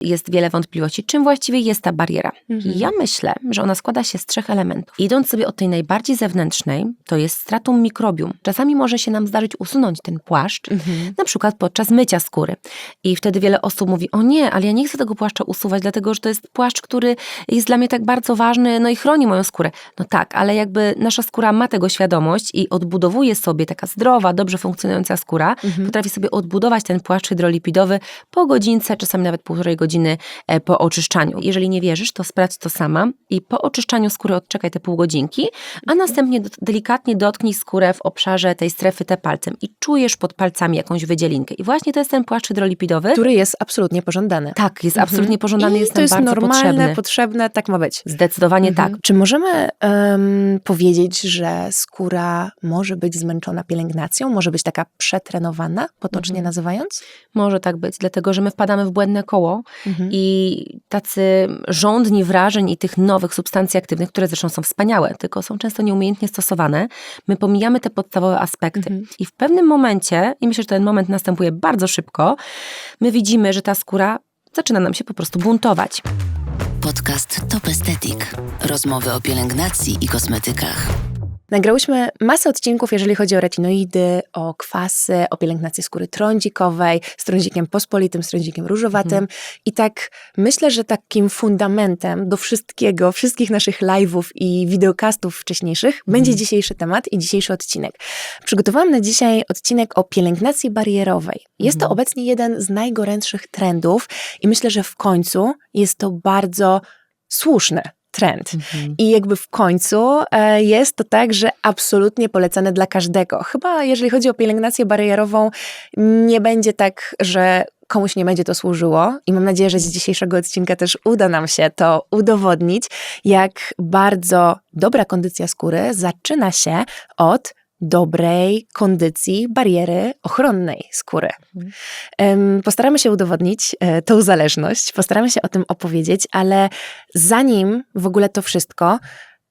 jest wiele wątpliwości, czym właściwie jest ta bariera. Mhm. Ja myślę, że ona składa się z trzech elementów. Idąc sobie od tej najbardziej zewnętrznej, to jest stratum mikrobium. Czasami może się nam zdarzyć usunąć ten płaszcz, Mhm. na przykład podczas mycia skóry. I wtedy wiele osób mówi, o nie, ale ja nie chcę tego płaszcza usuwać, dlatego że to jest płaszcz, który jest dla mnie tak bardzo ważny, no i chroni moją skórę. No tak, ale jakby nasza skóra ma tego świadomość i odbudowuje sobie taka zdrowa, dobrze funkcjonująca skóra, Mhm. potrafi sobie odbudować ten płaszcz hydrolipidowy po godzince, czasami nawet półtorej godziny e, po oczyszczaniu. Jeżeli nie wierzysz, to sprawdź to sama i po oczyszczaniu skóry odczekaj te pół godzinki, a następnie delikatnie dotknij skórę w obszarze tej strefy T palcem i czujesz pod palcami jakąś wydzielinkę. I właśnie to jest ten płaszcz hydrolipidowy. Który jest absolutnie pożądany. Tak, jest Mhm. absolutnie pożądany, I jest to jest bardzo normalne, potrzebny. potrzebne, tak ma być. Zdecydowanie Mhm. tak. Czy możemy em, powiedzieć, że skóra może być zmęczona pielęgnacją, może być taka przetrenowana, potocznie Mhm. nazywając? Może tak być, dlatego że my wpadamy w błędne koło Mhm. i tacy żądni wrażeń i tych nowych substancji aktywnych, które zresztą są wspaniałe, tylko są często nieumiejętnie stosowane, my pomijamy te podstawowe aspekty. Mhm. I w pewnym momencie, i myślę, że ten moment następuje bardzo szybko, my widzimy, że ta skóra zaczyna nam się po prostu buntować. Podcast Top Aesthetic. Rozmowy o pielęgnacji i kosmetykach. Nagrałyśmy masę odcinków, jeżeli chodzi o retinoidy, o kwasy, o pielęgnację skóry trądzikowej, z trądzikiem pospolitym, z trądzikiem różowatym. Mhm. I tak myślę, że takim fundamentem do wszystkiego, wszystkich naszych live'ów i wideokastów wcześniejszych będzie dzisiejszy temat i dzisiejszy odcinek. Przygotowałam na dzisiaj odcinek o pielęgnacji barierowej. Jest to Mhm. obecnie jeden z najgorętszych trendów i myślę, że w końcu jest to bardzo słuszny trend. I jakby w końcu e, jest to tak, że absolutnie polecane dla każdego. Chyba jeżeli chodzi o pielęgnację barierową, nie będzie tak, że komuś nie będzie to służyło i mam nadzieję, że z dzisiejszego odcinka też uda nam się to udowodnić, jak bardzo dobra kondycja skóry zaczyna się od dobrej kondycji bariery ochronnej skóry. Mhm. Postaramy się udowodnić e, tą zależność, postaramy się o tym opowiedzieć, ale zanim w ogóle to wszystko,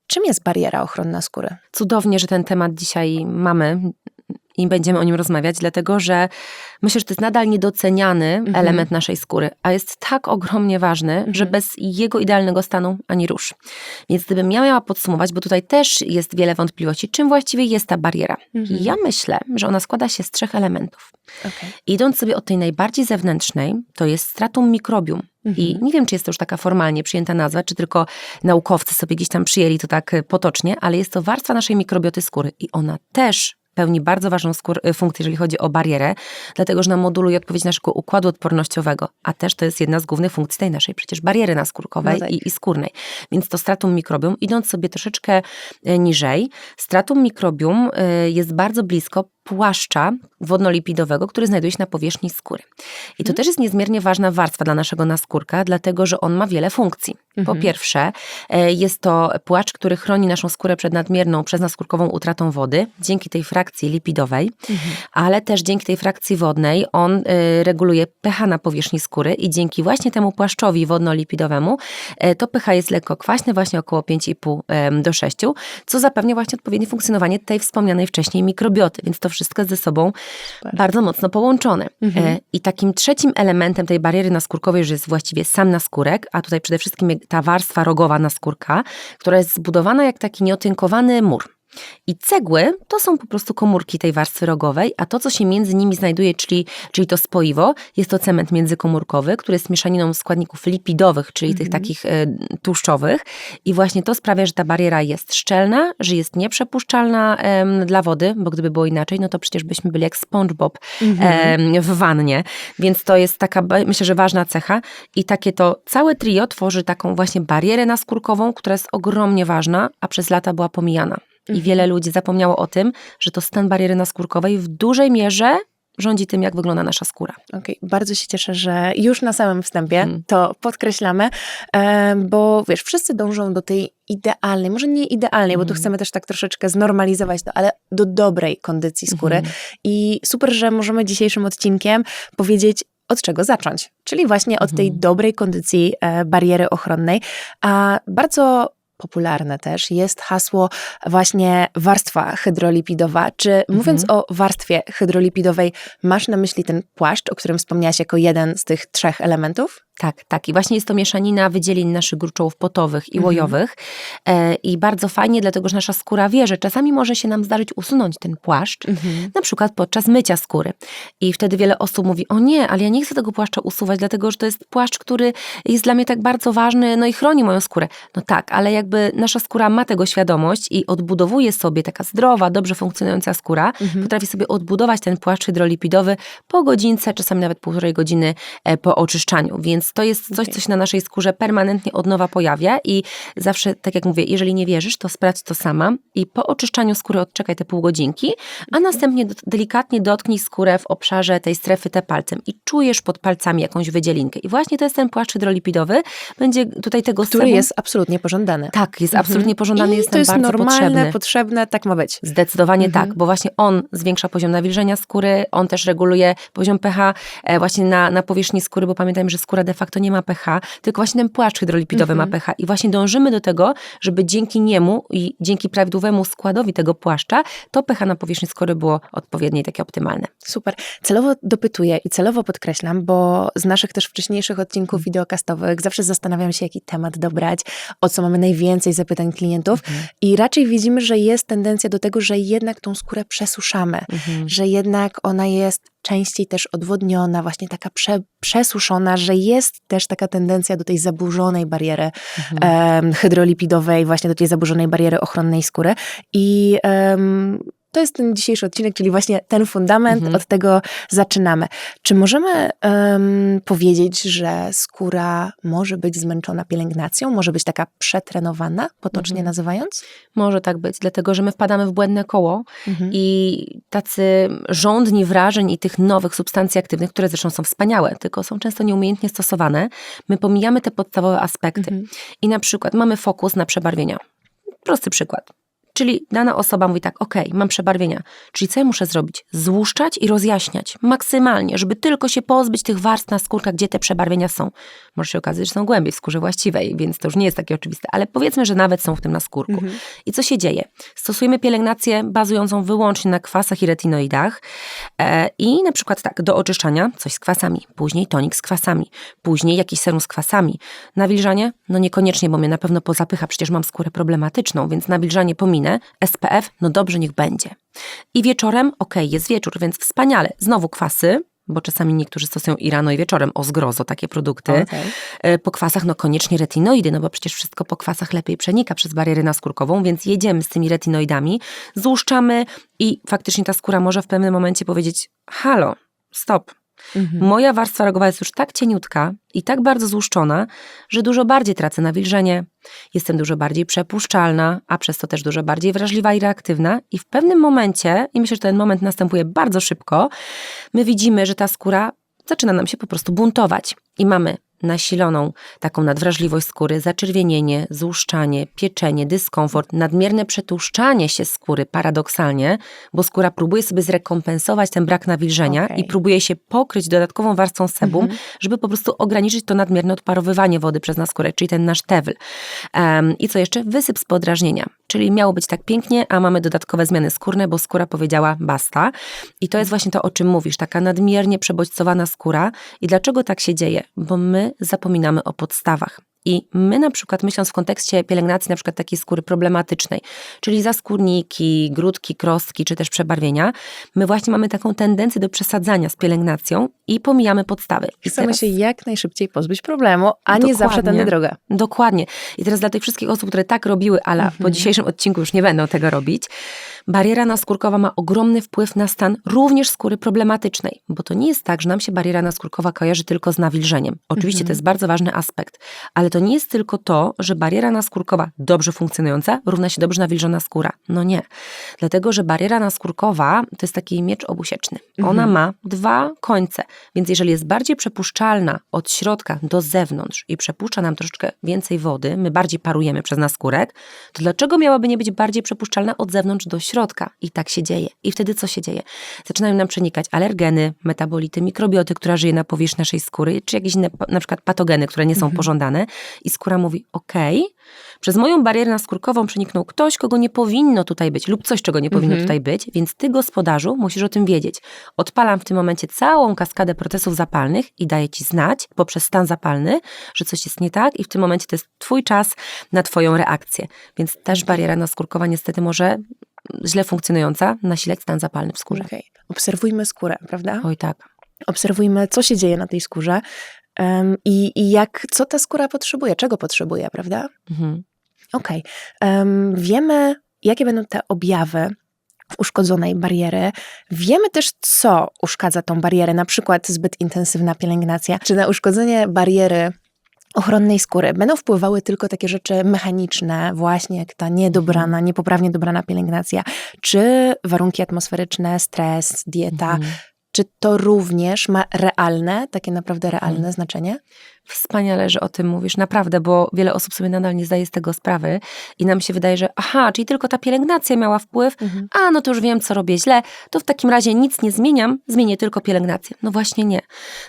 czym jest bariera ochronna skóry? Cudownie, że ten temat dzisiaj mamy i będziemy o nim rozmawiać, dlatego że myślę, że to jest nadal niedoceniany Mhm. element naszej skóry, a jest tak ogromnie ważny, że Mhm. bez jego idealnego stanu ani rusz. Więc gdybym ja miała podsumować, bo tutaj też jest wiele wątpliwości, czym właściwie jest ta bariera. Mhm. Ja myślę, że ona składa się z trzech elementów. Okay. Idąc sobie od tej najbardziej zewnętrznej, to jest stratum mikrobium. I Mhm. nie wiem, czy jest to już taka formalnie przyjęta nazwa, czy tylko naukowcy sobie gdzieś tam przyjęli to tak potocznie, ale jest to warstwa naszej mikrobioty skóry i ona też pełni bardzo ważną e, funkcję, jeżeli chodzi o barierę, dlatego że ona moduluje odpowiedź naszego układu odpornościowego, a też to jest jedna z głównych funkcji tej naszej przecież bariery naskórkowej No tak. i, i skórnej. Więc to stratum mikrobium, idąc sobie troszeczkę e, niżej, stratum mikrobium e, jest bardzo blisko płaszcza wodnolipidowego, który znajduje się na powierzchni skóry. I to Mhm. też jest niezmiernie ważna warstwa dla naszego naskórka, dlatego że on ma wiele funkcji. Po Mhm. pierwsze, e, jest to płaszcz, który chroni naszą skórę przed nadmierną przeznaskórkową utratą wody, dzięki tej frakcji lipidowej, Mhm. ale też dzięki tej frakcji wodnej on y, reguluje pH na powierzchni skóry i dzięki właśnie temu płaszczowi wodno-lipidowemu e, to pH jest lekko kwaśne, właśnie około 5,5 em, do 6, co zapewnia właśnie odpowiednie funkcjonowanie tej wspomnianej wcześniej mikrobioty, więc to wszystko jest ze sobą Super. bardzo mocno połączone. Mhm. E, I takim trzecim elementem tej bariery naskórkowej już jest właściwie sam naskórek, a tutaj przede wszystkim ta warstwa rogowa naskórka, która jest zbudowana jak taki nieotynkowany mur. I cegły to są po prostu komórki tej warstwy rogowej, a to, co się między nimi znajduje, czyli, czyli to spoiwo, jest to cement międzykomórkowy, który jest mieszaniną składników lipidowych, czyli tych Mhm. takich e, tłuszczowych. I właśnie to sprawia, że ta bariera jest szczelna, że jest nieprzepuszczalna em, dla wody, bo gdyby było inaczej, no to przecież byśmy byli jak SpongeBob Mhm. em, w wannie. Więc to jest taka, myślę, że ważna cecha. I takie to całe trio tworzy taką właśnie barierę naskórkową, która jest ogromnie ważna, a przez lata była pomijana. I Mhm. wiele ludzi zapomniało o tym, że to stan bariery naskórkowej w dużej mierze rządzi tym, jak wygląda nasza skóra. Okej, bardzo się cieszę, że już na samym wstępie Mhm. to podkreślamy, bo wiesz, wszyscy dążą do tej idealnej, może nie idealnej, bo tu Mhm. chcemy też tak troszeczkę znormalizować to, ale do dobrej kondycji skóry. I super, że możemy dzisiejszym odcinkiem powiedzieć, od czego zacząć. Czyli właśnie od tej dobrej kondycji e, bariery ochronnej. A bardzo popularne też jest hasło właśnie warstwa hydrolipidowa. Czy mówiąc o warstwie hydrolipidowej, masz na myśli ten płaszcz, o którym wspomniałaś jako jeden z tych trzech elementów? Tak, tak. I właśnie jest to mieszanina wydzielin naszych gruczołów potowych i Mhm. łojowych. E, I bardzo fajnie, dlatego że nasza skóra wie, że czasami może się nam zdarzyć usunąć ten płaszcz, Mhm. na przykład podczas mycia skóry. I wtedy wiele osób mówi, o nie, ale ja nie chcę tego płaszcza usuwać, dlatego że to jest płaszcz, który jest dla mnie tak bardzo ważny, no i chroni moją skórę. No tak, ale jakby nasza skóra ma tego świadomość i odbudowuje sobie taka zdrowa, dobrze funkcjonująca skóra, Mhm. potrafi sobie odbudować ten płaszcz hydrolipidowy po godzince, czasami nawet półtorej godziny e, po oczyszczaniu. Więc to jest coś, co się na naszej skórze permanentnie od nowa pojawia i zawsze, tak jak mówię, jeżeli nie wierzysz, to sprawdź to sama i po oczyszczaniu skóry odczekaj te pół godzinki, a następnie do, delikatnie dotknij skórę w obszarze tej strefy T palcem i czujesz pod palcami jakąś wydzielinkę. I właśnie to jest ten płaszcz hydrolipidowy, będzie tutaj tego Który sebum- jest absolutnie pożądany. Tak, jest Mhm. absolutnie pożądany, I jest to nam jest bardzo normalne, potrzebny. potrzebne, tak ma być. Zdecydowanie Mhm. tak, bo właśnie on zwiększa poziom nawilżenia skóry, on też reguluje poziom pH e, właśnie na, na powierzchni skóry, bo pamiętajmy, że skóra de facto nie ma pH, tylko właśnie ten płaszcz hydrolipidowy Mhm. ma pH i właśnie dążymy do tego, żeby dzięki niemu i dzięki prawidłowemu składowi tego płaszcza, to pH na powierzchni skóry było odpowiednie i takie optymalne. Super. Celowo dopytuję i celowo podkreślam, bo z naszych też wcześniejszych odcinków wideokastowych zawsze zastanawiam się, jaki temat dobrać, o co mamy najwięcej zapytań klientów i raczej widzimy, że jest tendencja do tego, że jednak tą skórę przesuszamy, że jednak ona jest częściej też odwodniona, właśnie taka prze, przesuszona, że jest też taka tendencja do tej zaburzonej bariery em, hydrolipidowej, właśnie do tej zaburzonej bariery ochronnej skóry. I em, to jest ten dzisiejszy odcinek, czyli właśnie ten fundament, Mhm. od tego zaczynamy. Czy możemy em, powiedzieć, że skóra może być zmęczona pielęgnacją, może być taka przetrenowana, potocznie Mhm. nazywając? Może tak być, dlatego że my wpadamy w błędne koło Mhm. i tacy żądni wrażeń i tych nowych substancji aktywnych, które zresztą są wspaniałe, tylko są często nieumiejętnie stosowane, my pomijamy te podstawowe aspekty. Mhm. I na przykład mamy fokus na przebarwienia. Prosty przykład. Czyli dana osoba mówi tak, okej, mam przebarwienia. Czyli co ja muszę zrobić? Złuszczać i rozjaśniać maksymalnie, żeby tylko się pozbyć tych warstw na skórkach, gdzie te przebarwienia są. Może się okazać, że są głębiej w skórze właściwej, więc to już nie jest takie oczywiste, ale powiedzmy, że nawet są w tym naskórku. Mhm. I co się dzieje? Stosujemy pielęgnację bazującą wyłącznie na kwasach i retinoidach e, i na przykład tak, do oczyszczania coś z kwasami, później tonik z kwasami, później jakiś serum z kwasami. Nawilżanie? No niekoniecznie, bo mnie na pewno pozapycha, przecież mam skórę problematyczną, więc nawilżanie pominę. SPF? No dobrze, niech będzie. I wieczorem? Okej, jest wieczór, więc wspaniale. Znowu kwasy, bo czasami niektórzy stosują i rano i wieczorem, o zgrozo, takie produkty. Okej. E, Po kwasach, no koniecznie retinoidy, no bo przecież wszystko po kwasach lepiej przenika przez barierę naskórkową, więc jedziemy z tymi retinoidami, złuszczamy i faktycznie ta skóra może w pewnym momencie powiedzieć: Halo, stop. Mhm. Moja warstwa rogowa jest już tak cieniutka i tak bardzo złuszczona, że dużo bardziej tracę nawilżenie, jestem dużo bardziej przepuszczalna, a przez to też dużo bardziej wrażliwa i reaktywna. I w pewnym momencie, i myślę, że ten moment następuje bardzo szybko, my widzimy, że ta skóra zaczyna nam się po prostu buntować. I mamy nasiloną taką nadwrażliwość skóry, zaczerwienienie, złuszczanie, pieczenie, dyskomfort, nadmierne przetłuszczanie się skóry paradoksalnie, bo skóra próbuje sobie zrekompensować ten brak nawilżenia Okej. i próbuje się pokryć dodatkową warstwą sebum, Mhm. żeby po prostu ograniczyć to nadmierne odparowywanie wody przez nas skórę, czyli ten nasz tewel. Em, I co jeszcze? Wysyp z podrażnienia. Czyli miało być tak pięknie, a mamy dodatkowe zmiany skórne, bo skóra powiedziała basta. I to jest właśnie to, o czym mówisz, taka nadmiernie przebodźcowana skóra. I dlaczego tak się dzieje? Bo my zapominamy o podstawach. I my na przykład myśląc w kontekście pielęgnacji na przykład takiej skóry problematycznej, czyli zaskórniki, grudki, krostki czy też przebarwienia, my właśnie mamy taką tendencję do przesadzania z pielęgnacją i pomijamy podstawy. I Chcemy teraz- się jak najszybciej pozbyć problemu, a nie zawsze tędy droga. Dokładnie. I teraz dla tych wszystkich osób, które tak robiły, ale po Mhm. dzisiejszym odcinku już nie będą tego robić, bariera naskórkowa ma ogromny wpływ na stan również skóry problematycznej, bo to nie jest tak, że nam się bariera naskórkowa kojarzy tylko z nawilżeniem. Oczywiście Mhm. to jest bardzo ważny aspekt, ale to nie jest tylko to, że bariera naskórkowa dobrze funkcjonująca równa się dobrze nawilżona skóra. No nie. Dlatego, że bariera naskórkowa to jest taki miecz obusieczny. Ona Mhm. ma dwa końce, więc jeżeli jest bardziej przepuszczalna od środka do zewnątrz i przepuszcza nam troszeczkę więcej wody, my bardziej parujemy przez naskórek, to dlaczego miałaby nie być bardziej przepuszczalna od zewnątrz do środka? I tak się dzieje. I wtedy co się dzieje? Zaczynają nam przenikać alergeny, metabolity, mikrobioty, która żyje na powierzchni naszej skóry, czy jakieś inne na przykład patogeny, które nie są Mhm. pożądane i skóra mówi okej, przez moją barierę naskórkową przeniknął ktoś, kogo nie powinno tutaj być lub coś, czego nie powinno Mhm. tutaj być, więc ty gospodarzu musisz o tym wiedzieć. Odpalam w tym momencie całą kaskadę procesów zapalnych i daję ci znać poprzez stan zapalny, że coś jest nie tak i w tym momencie to jest twój czas na twoją reakcję. Więc też bariera naskórkowa niestety może źle funkcjonująca nasilać stan zapalny w skórze. Okej. Obserwujmy skórę, prawda? Oj tak. Obserwujmy, co się dzieje na tej skórze i, i jak, co ta skóra potrzebuje, czego potrzebuje, prawda? Mhm. Okej. Em, wiemy, jakie będą te objawy uszkodzonej bariery. Wiemy też, co uszkadza tą barierę, na przykład zbyt intensywna pielęgnacja, czy na uszkodzenie bariery ochronnej skóry będą wpływały tylko takie rzeczy mechaniczne, właśnie jak ta niedobrana, niepoprawnie dobrana pielęgnacja, czy warunki atmosferyczne, stres, dieta, Mhm. Czy to również ma realne, takie naprawdę realne znaczenie? Wspaniale, że o tym mówisz, naprawdę, bo wiele osób sobie nadal nie zdaje z tego sprawy i nam się wydaje, że aha, czyli tylko ta pielęgnacja miała wpływ, a no to już wiem, co robię źle, to w takim razie nic nie zmieniam, zmienię tylko pielęgnację. No właśnie nie,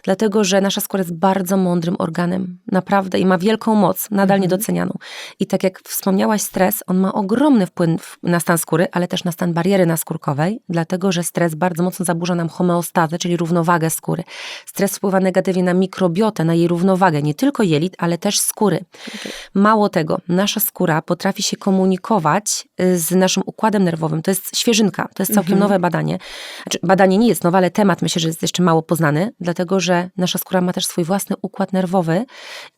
dlatego, że nasza skóra jest bardzo mądrym organem, naprawdę i ma wielką moc, nadal niedocenianą. I tak jak wspomniałaś, stres, on ma ogromny wpływ na stan skóry, ale też na stan bariery naskórkowej, dlatego, że stres bardzo mocno zaburza nam homeostazę, czyli równowagę skóry. Stres wpływa negatywnie na mikrobiotę, na jej równowagę, nie tylko jelit, ale też skóry. Mało tego, nasza skóra potrafi się komunikować y, z naszym układem nerwowym. To jest świeżynka, to jest całkiem nowe badanie. Znaczy, badanie nie jest nowe, ale temat myślę, że jest jeszcze mało poznany, dlatego że nasza skóra ma też swój własny układ nerwowy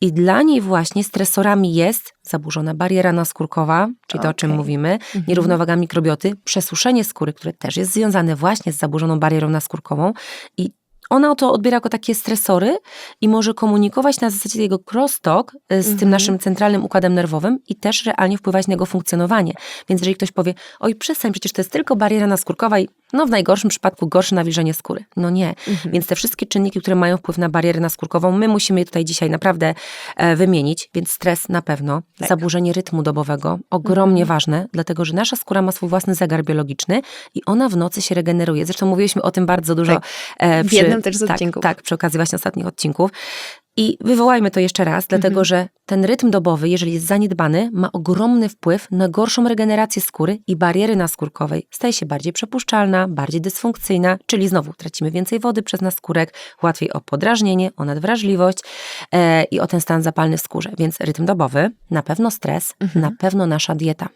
i dla niej właśnie stresorami jest zaburzona bariera naskórkowa, czyli to, o czym mówimy, nierównowaga mikrobioty, przesuszenie skóry, które też jest związane właśnie z zaburzoną barierą naskórkową i ona to odbiera jako takie stresory i może komunikować na zasadzie jego crosstalk y, z tym Mhm. naszym centralnym układem nerwowym i też realnie wpływać na jego funkcjonowanie. Więc jeżeli ktoś powie, oj przestań, przecież to jest tylko bariera naskórkowa i no w najgorszym przypadku gorsze nawilżenie skóry. No nie. Mhm. Więc te wszystkie czynniki, które mają wpływ na barierę naskórkową, my musimy je tutaj dzisiaj naprawdę e, wymienić. Więc stres na pewno, Tak. zaburzenie rytmu dobowego, ogromnie Mhm. ważne, dlatego że nasza skóra ma swój własny zegar biologiczny i ona w nocy się regeneruje. Zresztą mówiliśmy o tym bardzo dużo Tak. e, W przy, jednym też z tak, odcinków. Tak, przy okazji właśnie ostatnich odcinków. I wywołajmy to jeszcze raz, dlatego Mhm. że ten rytm dobowy, jeżeli jest zaniedbany, ma ogromny wpływ na gorszą regenerację skóry i bariery naskórkowej. Staje się bardziej przepuszczalna, bardziej dysfunkcyjna, czyli znowu tracimy więcej wody przez naskórek, łatwiej o podrażnienie, o nadwrażliwość e, i o ten stan zapalny w skórze. Więc rytm dobowy, na pewno stres, Mhm. na pewno nasza dieta.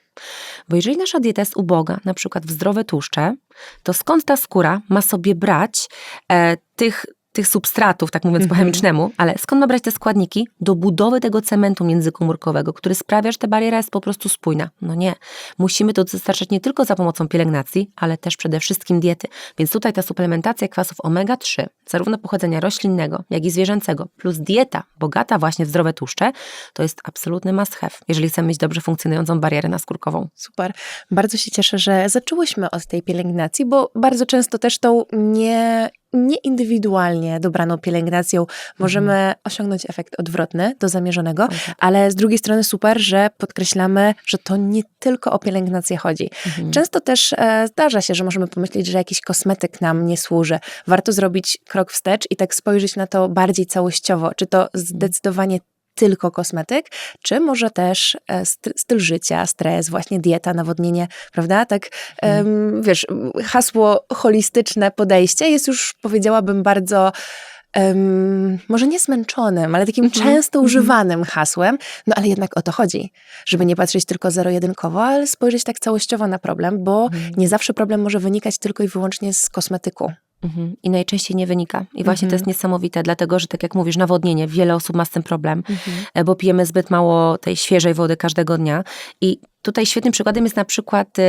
Bo jeżeli nasza dieta jest uboga, na przykład w zdrowe tłuszcze, to skąd ta skóra ma sobie brać e, tych, tych substratów, tak mówiąc po Mhm. chemicznemu, ale skąd ma brać te składniki do budowy tego cementu międzykomórkowego, który sprawia, że ta bariera jest po prostu spójna? No nie. Musimy to dostarczać nie tylko za pomocą pielęgnacji, ale też przede wszystkim diety. Więc tutaj ta suplementacja kwasów omega-3, zarówno pochodzenia roślinnego, jak i zwierzęcego, plus dieta bogata właśnie w zdrowe tłuszcze, to jest absolutny must have, jeżeli chcemy mieć dobrze funkcjonującą barierę naskórkową. Super. Bardzo się cieszę, że zaczęłyśmy od tej pielęgnacji, bo bardzo często też tą nie, nieindywidualnie dobraną pielęgnacją możemy osiągnąć efekt odwrotny do zamierzonego, Oj, tak. ale z drugiej strony super, że podkreślamy, że to nie tylko o pielęgnację chodzi. Mhm. Często też e, zdarza się, że możemy pomyśleć, że jakiś kosmetyk nam nie służy. Warto zrobić krok wstecz i tak spojrzeć na to bardziej całościowo. Czy to zdecydowanie tylko kosmetyk, czy może też e, st- styl życia, stres, właśnie dieta, nawodnienie, prawda? Tak, em, wiesz, hasło holistyczne podejście jest już, powiedziałabym, bardzo em, może nie zmęczonym, ale takim Mhm, często mhm. używanym hasłem, no ale jednak o to chodzi, żeby nie patrzeć tylko zero-jedynkowo, ale spojrzeć tak całościowo na problem, bo nie zawsze problem może wynikać tylko i wyłącznie z kosmetyku. Mhm. I najczęściej nie wynika. I właśnie Mhm. to jest niesamowite, dlatego że tak jak mówisz, nawodnienie, wiele osób ma z tym problem, e, bo pijemy zbyt mało tej świeżej wody każdego dnia. I tutaj świetnym przykładem jest na przykład, e,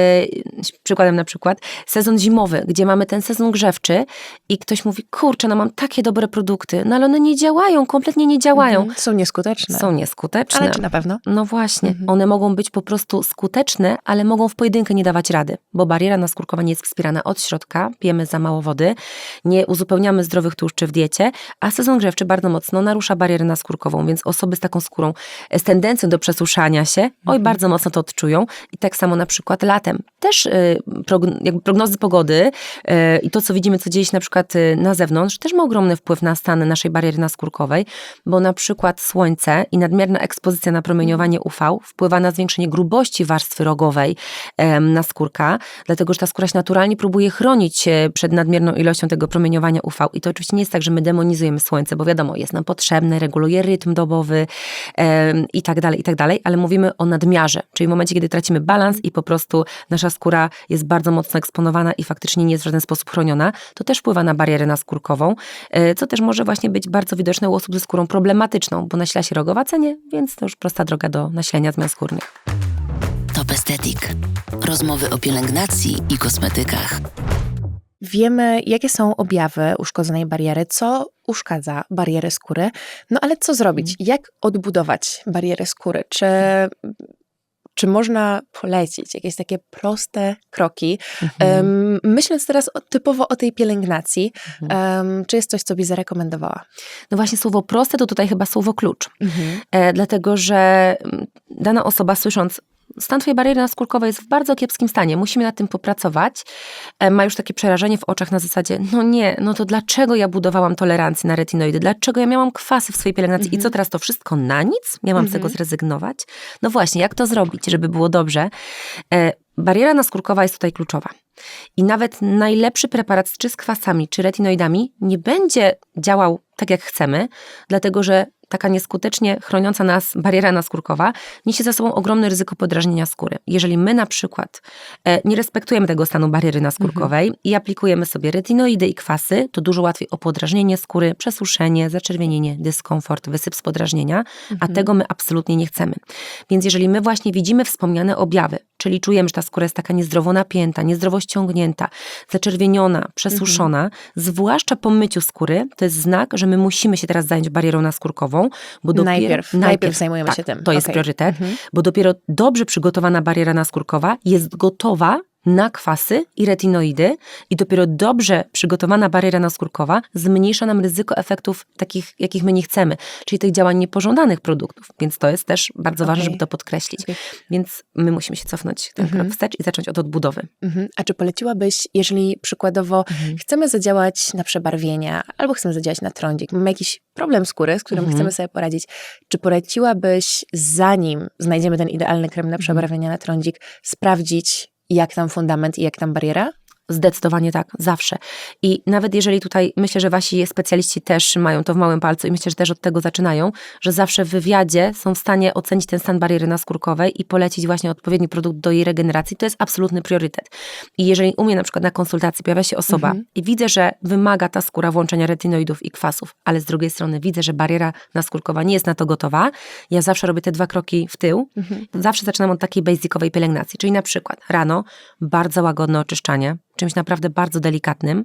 przykładem na przykład sezon zimowy, gdzie mamy ten sezon grzewczy i ktoś mówi, kurczę, no mam takie dobre produkty, no ale one nie działają, kompletnie nie działają. Mhm. Są nieskuteczne. Są nieskuteczne. Ale czy na pewno? No właśnie, Mhm. one mogą być po prostu skuteczne, ale mogą w pojedynkę nie dawać rady, bo bariera naskórkowa nie jest wspierana od środka, pijemy za mało wody, nie uzupełniamy zdrowych tłuszczy w diecie, a sezon grzewczy bardzo mocno narusza barierę naskórkową, więc osoby z taką skórą, e, z tendencją do przesuszania się, oj, bardzo mocno to odczują. Pracują i tak samo na przykład latem. Też y, jakby prognozy pogody y, i to, co widzimy, co dzieje się na przykład y, na zewnątrz, też ma ogromny wpływ na stan naszej bariery naskórkowej, bo na przykład słońce i nadmierna ekspozycja na promieniowanie UV wpływa na zwiększenie grubości warstwy rogowej naskórka, dlatego że ta skóra się naturalnie próbuje chronić się przed nadmierną ilością tego promieniowania UV. I to oczywiście nie jest tak, że my demonizujemy słońce, bo wiadomo, jest nam potrzebne, reguluje rytm dobowy i tak dalej, i tak dalej, ale mówimy o nadmiarze, czyli w momencie, kiedy tracimy balans i po prostu nasza skóra jest bardzo mocno eksponowana i faktycznie nie jest w żaden sposób chroniona, to też wpływa na barierę naskórkową, e, co też może właśnie być bardzo widoczne u osób ze skórą problematyczną, bo nasila się rogowa cenie, więc to już prosta droga do nasilenia zmian skórnych. Top Estetyk. Rozmowy o pielęgnacji i kosmetykach. Wiemy, jakie są objawy uszkodzonej bariery, co uszkadza barierę skóry, no ale co zrobić? Jak odbudować barierę skóry? Czy, czy można polecić jakieś takie proste kroki? Em, myśląc teraz o, typowo o tej pielęgnacji, em, czy jest coś, co byś zarekomendowała? No właśnie słowo proste to tutaj chyba słowo klucz, e, dlatego że mm, dana osoba słysząc stan twojej bariery naskórkowej jest w bardzo kiepskim stanie, musimy nad tym popracować, e, ma już takie przerażenie w oczach na zasadzie, no nie, no to dlaczego ja budowałam tolerancję na retinoidy, dlaczego ja miałam kwasy w swojej pielęgnacji i co teraz to wszystko na nic? Miałam z tego zrezygnować? No właśnie, jak to zrobić, żeby było dobrze? E, Bariera naskórkowa jest tutaj kluczowa. I nawet najlepszy preparat czy z kwasami, czy retinoidami nie będzie działał tak, jak chcemy, dlatego że taka nieskutecznie chroniąca nas bariera naskórkowa niesie za sobą ogromne ryzyko podrażnienia skóry. Jeżeli my na przykład e, nie respektujemy tego stanu bariery naskórkowej i aplikujemy sobie retinoidy i kwasy, to dużo łatwiej o podrażnienie skóry, przesuszenie, zaczerwienienie, dyskomfort, wysyp z podrażnienia, a tego my absolutnie nie chcemy. Więc jeżeli my właśnie widzimy wspomniane objawy, czyli czujemy, że ta skóra jest taka niezdrowo napięta, niezdrowo ściągnięta, zaczerwieniona, przesuszona, zwłaszcza po myciu skóry, to jest znak, że my musimy się teraz zająć barierą naskórkową, bo dopiero, Najpierw- najpierw zajmujemy tak, się tym. To jest Okej. priorytet, Mhm. bo dopiero dobrze przygotowana bariera naskórkowa jest gotowa na kwasy i retinoidy i dopiero dobrze przygotowana bariera naskórkowa zmniejsza nam ryzyko efektów takich, jakich my nie chcemy, czyli tych działań niepożądanych produktów. Więc to jest też bardzo ważne, Okej. żeby to podkreślić. Okej. Więc my musimy się cofnąć ten Mhm. krok wstecz i zacząć od odbudowy. Mhm. A czy poleciłabyś, jeżeli przykładowo chcemy zadziałać na przebarwienia albo chcemy zadziałać na trądzik, mamy jakiś problem skóry, z którym Mhm. chcemy sobie poradzić, czy poleciłabyś, zanim znajdziemy ten idealny krem na przebarwienia na trądzik, sprawdzić, jak tam fundament i jak tam bariera? Zdecydowanie tak, zawsze. I nawet jeżeli tutaj myślę, że wasi specjaliści też mają to w małym palcu i myślę, że też od tego zaczynają, że zawsze w wywiadzie są w stanie ocenić ten stan bariery naskórkowej i polecić właśnie odpowiedni produkt do jej regeneracji, to jest absolutny priorytet. I jeżeli u mnie na przykład na konsultacji pojawia się osoba i widzę, że wymaga ta skóra włączenia retinoidów i kwasów, ale z drugiej strony widzę, że bariera naskórkowa nie jest na to gotowa, ja zawsze robię te dwa kroki w tył. Zawsze zaczynam od takiej basicowej pielęgnacji, czyli na przykład rano bardzo łagodne oczyszczanie, czymś naprawdę bardzo delikatnym.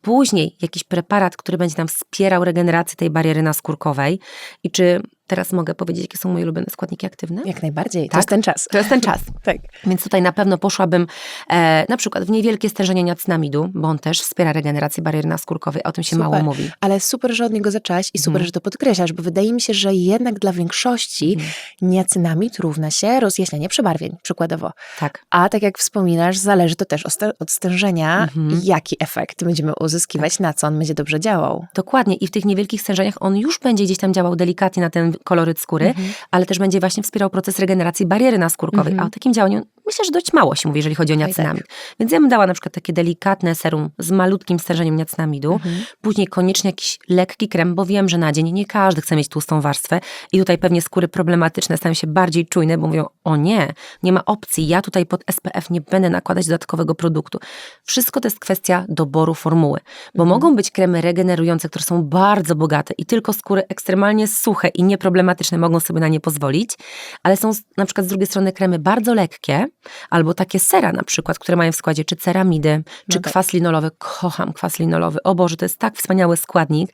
Później jakiś preparat, który będzie nam wspierał regenerację tej bariery naskórkowej. I czy teraz mogę powiedzieć, jakie są moje ulubione składniki aktywne? Jak najbardziej, to Tak? jest ten czas. To jest ten czas. Tak. Więc tutaj na pewno poszłabym e, na przykład w niewielkie stężenie niacynamidu, bo on też wspiera regenerację bariery naskórkowej, o tym się Super. mało mówi. Ale super, że od niego zaczęłaś i super, Mhm. że to podkreślasz, bo wydaje mi się, że jednak dla większości Mhm. niacynamid równa się rozjaśnianie przebarwień, przykładowo. Tak. A tak jak wspominasz, zależy to też od stężenia, Mhm. jaki efekt będziemy uzyskiwać, na co on będzie dobrze działał. Dokładnie. I w tych niewielkich stężeniach on już będzie gdzieś tam działał delikatnie na ten koloryt skóry, Mhm. ale też będzie właśnie wspierał proces regeneracji bariery naskórkowej. Mhm. A o takim działaniu myślę, że dość mało się mówi, jeżeli chodzi o Oj, niacynamid. Więc ja bym dała na przykład takie delikatne serum z malutkim stężeniem niacynamidu, Mhm. później koniecznie jakiś lekki krem, bo wiem, że na dzień nie każdy chce mieć tłustą warstwę i tutaj pewnie skóry problematyczne stają się bardziej czujne, bo mówią, o nie, nie ma opcji, ja tutaj pod SPF nie będę nakładać dodatkowego produktu. Wszystko to jest kwestia doboru formuły, bo mogą być kremy regenerujące, które są bardzo bogate i tylko skóry ekstremalnie suche i nieproblematyczne mogą sobie na nie pozwolić, ale są na przykład z drugiej strony kremy bardzo lekkie, albo takie sera na przykład, które mają w składzie czy ceramidy, czy tak. kwas linolowy. Kocham kwas linolowy. O Boże, to jest tak wspaniały składnik.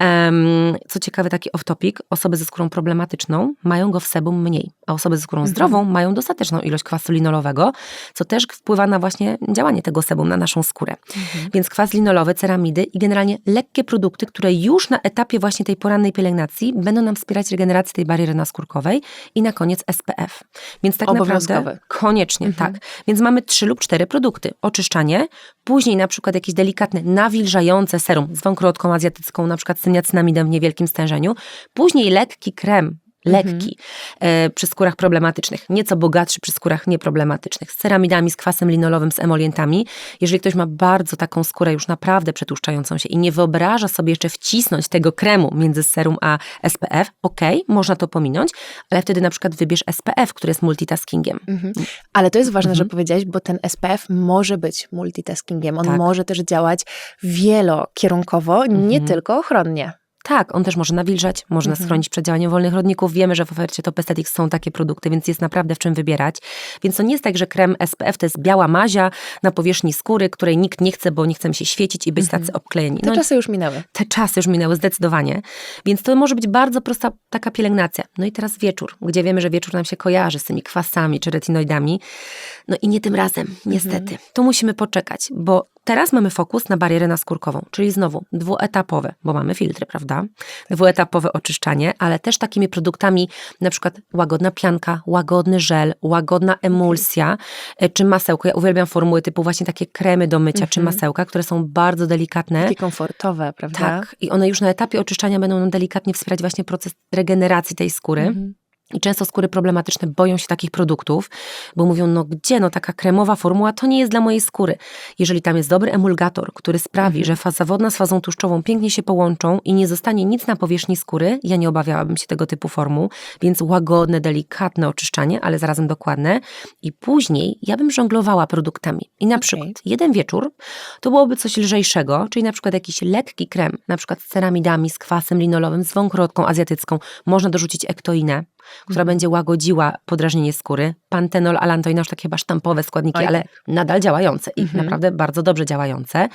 Em, co ciekawe, taki off-topic, osoby ze skórą problematyczną mają go w sebum mniej. a osoby ze skórą Mhm. zdrową mają dostateczną ilość kwasu linolowego, co też wpływa na właśnie działanie tego sebum na naszą skórę. Mhm. Więc kwas linolowy, ceramidy i generalnie lekkie produkty, które już na etapie właśnie tej porannej pielęgnacji będą nam wspierać regenerację tej bariery naskórkowej i na koniec SPF. Więc tak naprawdę koniecznie, Mhm. tak. Więc mamy trzy lub cztery produkty. Oczyszczanie, później na przykład jakieś delikatne, nawilżające serum z wąkrotką azjatycką, na przykład z niacinamidem w niewielkim stężeniu, później lekki krem, lekki, e, przy skórach problematycznych, nieco bogatszy przy skórach nieproblematycznych, z ceramidami, z kwasem linolowym, z emolientami. Jeżeli ktoś ma bardzo taką skórę już naprawdę przetłuszczającą się i nie wyobraża sobie jeszcze wcisnąć tego kremu między serum a SPF, ok, można to pominąć, ale wtedy na przykład wybierz SPF, który jest multitaskingiem. Mhm. Ale to jest ważne, że Mhm. powiedziałeś, bo ten SPF może być multitaskingiem. On Tak. może też działać wielokierunkowo, nie Mhm. tylko ochronnie. Tak, on też może nawilżać, można Mhm. schronić przed działaniem wolnych rodników. Wiemy, że w ofercie Top Aesthetics są takie produkty, więc jest naprawdę w czym wybierać. Więc to nie jest tak, że krem SPF to jest biała mazia na powierzchni skóry, której nikt nie chce, bo nie chcemy się świecić i być Mhm. tacy obklejeni. Te czasy już minęły. te czasy już minęły zdecydowanie, więc to może być bardzo prosta taka pielęgnacja. No i teraz wieczór, gdzie wiemy, że wieczór nam się kojarzy z tymi kwasami czy retinoidami. No i nie tym razem, niestety. Tu musimy poczekać, bo teraz mamy fokus na barierę naskórkową, czyli znowu dwuetapowe, bo mamy filtry, prawda? Dwuetapowe oczyszczanie, ale też takimi produktami, na przykład łagodna pianka, łagodny żel, łagodna emulsja, e, czy masełko. Ja uwielbiam formuły typu właśnie takie kremy do mycia, czy Mhm. masełka, które są bardzo delikatne. Takie komfortowe, prawda? Tak, i one już na etapie oczyszczania będą nam delikatnie wspierać właśnie proces regeneracji tej skóry. Mhm. I często skóry problematyczne boją się takich produktów, bo mówią, no gdzie, no taka kremowa formuła to nie jest dla mojej skóry. Jeżeli tam jest dobry emulgator, który sprawi, Mhm. że faza wodna z fazą tłuszczową pięknie się połączą i nie zostanie nic na powierzchni skóry, ja nie obawiałabym się tego typu formuł, więc łagodne, delikatne oczyszczanie, ale zarazem dokładne. I później ja bym żonglowała produktami. I na Okej. przykład jeden wieczór to byłoby coś lżejszego, czyli na przykład jakiś lekki krem, na przykład z ceramidami, z kwasem linolowym, z wąkrotką azjatycką. Można dorzucić ektoinę, która Mhm. będzie łagodziła podrażnienie skóry. Pantenol, alantoina, już takie chyba sztampowe składniki, Oj, ale nadal działające i Mhm. naprawdę bardzo dobrze działające.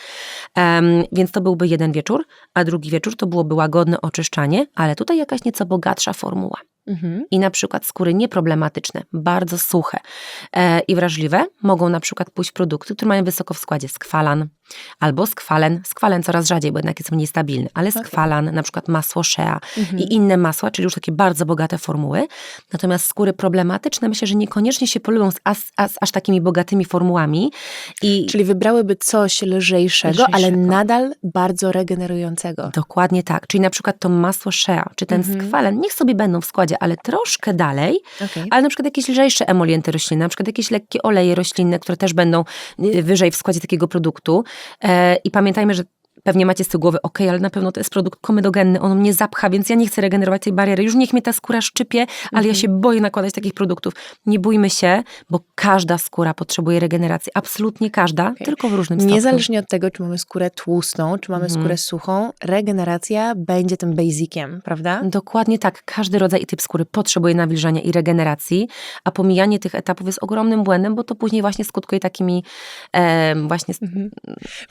Em, więc to byłby jeden wieczór, a drugi wieczór to byłoby łagodne oczyszczanie, ale tutaj jakaś nieco bogatsza formuła. Mhm. I na przykład skóry nieproblematyczne, bardzo suche e, i wrażliwe mogą na przykład pójść produkty, które mają wysoko w składzie skwalan albo skwalen. Skwalen coraz rzadziej, bo jednak jest mniej stabilny, ale Okej. skwalan, na przykład masło shea Mhm. i inne masła, czyli już takie bardzo bogate formuły. Natomiast skóry problematyczne myślę, że niekoniecznie się polubią z, as, as, aż takimi bogatymi formułami. I Czyli wybrałyby coś lżejszego, ale nadal bardzo regenerującego. Dokładnie tak. Czyli na przykład to masło shea, czy ten Mhm. skwalen, niech sobie będą w składzie, ale troszkę dalej, Okej. ale na przykład jakieś lżejsze emolienty roślinne, na przykład jakieś lekkie oleje roślinne, które też będą y, wyżej w składzie takiego produktu. E, I pamiętajmy, że pewnie macie z tyłu głowy, ok, ale na pewno to jest produkt komedogenny, on mnie zapcha, więc ja nie chcę regenerować tej bariery. Już niech mnie ta skóra szczypie, ale ja Mhm. się boję nakładać takich produktów. Nie bójmy się, bo każda skóra potrzebuje regeneracji. Absolutnie każda, Okej. tylko w różnym stopniu. Niezależnie od tego, czy mamy skórę tłustą, czy mamy Mhm. skórę suchą, regeneracja będzie tym basiciem, prawda? Dokładnie tak. Każdy rodzaj i typ skóry potrzebuje nawilżania i regeneracji, a pomijanie tych etapów jest ogromnym błędem, bo to później właśnie skutkuje takimi e, właśnie Mhm.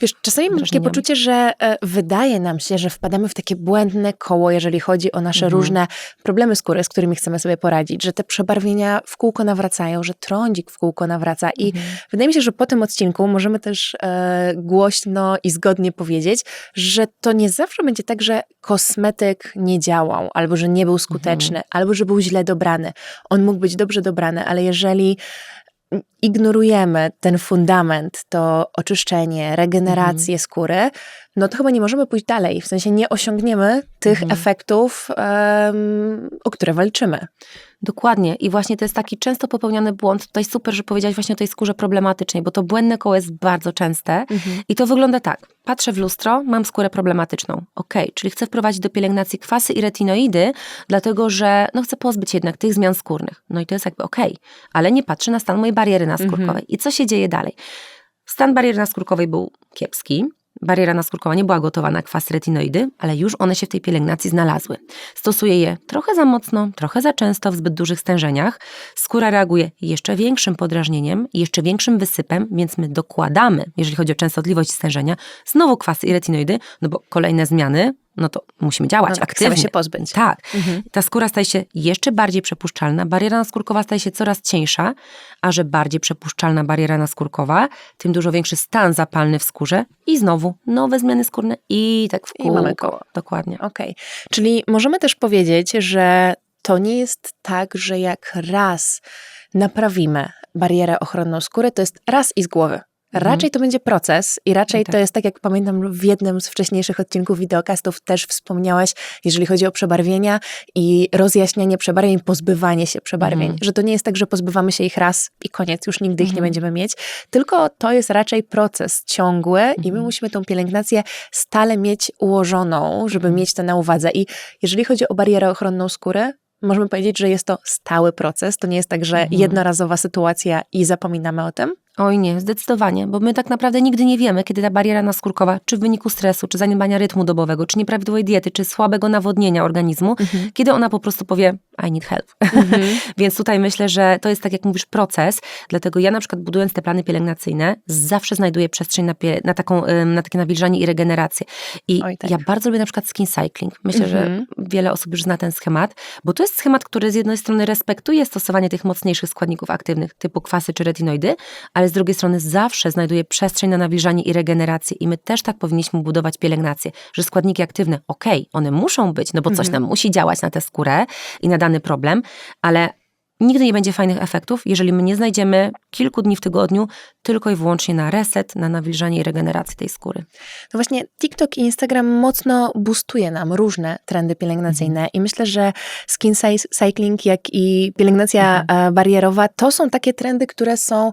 Wiesz, czasami mam takie poczucie, że e, wydaje nam się, że wpadamy w takie błędne koło, jeżeli chodzi o nasze Mhm. różne problemy skóry, z którymi chcemy sobie poradzić, że te przebarwienia w kółko nawracają, że trądzik w kółko nawraca i Mhm. wydaje mi się, że po tym odcinku możemy też e, głośno i zgodnie powiedzieć, że to nie zawsze będzie tak, że kosmetyk nie działał, albo że nie był skuteczny, albo że był źle dobrany. On mógł być dobrze dobrany, ale jeżeli ignorujemy ten fundament, to oczyszczenie, regenerację skóry, no to chyba nie możemy pójść dalej. W sensie nie osiągniemy tych Mhm. efektów, em, o które walczymy. Dokładnie. I właśnie to jest taki często popełniany błąd. Tutaj super, że powiedziałaś właśnie o tej skórze problematycznej, bo to błędne koło jest bardzo częste. I to wygląda tak. Patrzę w lustro, mam skórę problematyczną. Ok, czyli chcę wprowadzić do pielęgnacji kwasy i retinoidy, dlatego że no, chcę pozbyć się jednak tych zmian skórnych. No i to jest jakby ok, ale nie patrzę na stan mojej bariery naskórkowej. Mhm. I co się dzieje dalej? Stan bariery naskórkowej był kiepski. Bariera naskórkowa nie była gotowa na kwas retinoidy, ale już one się w tej pielęgnacji znalazły. Stosuję je trochę za mocno, trochę za często, w zbyt dużych stężeniach. Skóra reaguje jeszcze większym podrażnieniem jeszcze większym wysypem, więc my dokładamy, jeżeli chodzi o częstotliwość stężenia, znowu kwasy i retinoidy, no bo kolejne zmiany no to musimy działać No tak, aktywnie. chcemy się pozbyć. Tak. Mhm. Ta skóra staje się jeszcze bardziej przepuszczalna, bariera naskórkowa staje się coraz cieńsza, a że bardziej przepuszczalna bariera naskórkowa, tym dużo większy stan zapalny w skórze i znowu nowe zmiany skórne i tak w I kółko. mamy koło. Dokładnie. Okej. Czyli możemy też powiedzieć, że to nie jest tak, że jak raz naprawimy barierę ochronną skóry, to jest raz i z głowy. Mhm. Raczej to będzie proces i raczej Tak. to jest tak, jak pamiętam w jednym z wcześniejszych odcinków wideokastów też wspomniałaś, jeżeli chodzi o przebarwienia i rozjaśnianie przebarwień, pozbywanie się przebarwień, Mhm. że to nie jest tak, że pozbywamy się ich raz i koniec, już nigdy ich nie Mhm. będziemy mieć, tylko to jest raczej proces ciągły i my Mhm. musimy tą pielęgnację stale mieć ułożoną, żeby Mhm. mieć to na uwadze. I jeżeli chodzi o barierę ochronną skóry, możemy powiedzieć, że jest to stały proces. To nie jest tak, że Mhm. jednorazowa sytuacja i zapominamy o tym. Oj nie, zdecydowanie, bo my tak naprawdę nigdy nie wiemy, kiedy ta bariera naskórkowa, czy w wyniku stresu, czy zaniedbania rytmu dobowego, czy nieprawidłowej diety, czy słabego nawodnienia organizmu, kiedy ona po prostu powie I need help. Więc tutaj myślę, że to jest tak jak mówisz proces, dlatego ja na przykład budując te plany pielęgnacyjne zawsze znajduję przestrzeń na, pie, na, taką, na takie nawilżanie i regenerację. I Oj, tak. ja bardzo lubię na przykład skin cycling. Myślę, Mhm. że wiele osób już zna ten schemat, bo to jest schemat, który z jednej strony respektuje stosowanie tych mocniejszych składników aktywnych typu kwasy czy retinoidy, ale z drugiej strony zawsze znajduje przestrzeń na nawilżanie i regenerację i my też tak powinniśmy budować pielęgnację, że składniki aktywne, okej, one muszą być, no bo coś Mhm. nam musi działać na tę skórę i na dany problem, ale nigdy nie będzie fajnych efektów, jeżeli my nie znajdziemy kilku dni w tygodniu tylko i wyłącznie na reset, na nawilżanie i regenerację tej skóry. No właśnie TikTok i Instagram mocno boostuje nam różne trendy pielęgnacyjne i myślę, że skin cy- cycling, jak i pielęgnacja e, barierowa, to są takie trendy, które są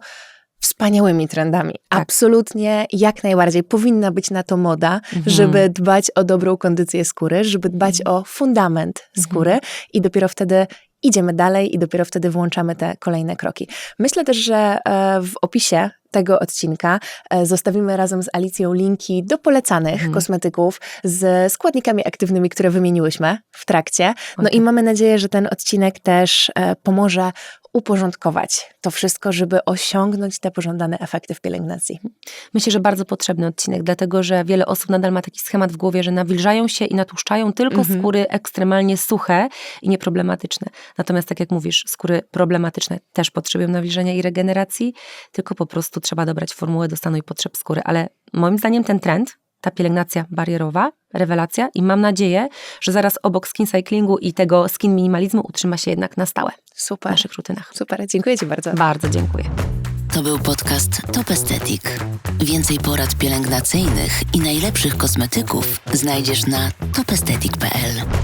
wspaniałymi trendami. Tak. Absolutnie, jak najbardziej. Powinna być na to moda, żeby dbać o dobrą kondycję skóry, żeby dbać o fundament skóry i dopiero wtedy idziemy dalej i dopiero wtedy włączamy te kolejne kroki. Myślę też, że e, w opisie tego odcinka e, zostawimy razem z Alicją linki do polecanych Mhm. kosmetyków z składnikami aktywnymi, które wymieniłyśmy w trakcie. No Okej. i mamy nadzieję, że ten odcinek też e, pomoże uporządkować to wszystko, żeby osiągnąć te pożądane efekty w pielęgnacji. Myślę, że bardzo potrzebny odcinek, dlatego że wiele osób nadal ma taki schemat w głowie, że nawilżają się i natłuszczają tylko Mhm. skóry ekstremalnie suche i nieproblematyczne. Natomiast tak jak mówisz, skóry problematyczne też potrzebują nawilżenia i regeneracji, tylko po prostu trzeba dobrać formułę do stanu i potrzeb skóry. Ale moim zdaniem ten trend, ta pielęgnacja barierowa, rewelacja i mam nadzieję, że zaraz obok skin cyclingu i tego skin minimalizmu utrzyma się jednak na stałe w Super. naszych rutynach. Super, dziękuję Ci bardzo. Bardzo dziękuję. To był podcast Top Aesthetic. Więcej porad pielęgnacyjnych i najlepszych kosmetyków znajdziesz na topestetic.pl.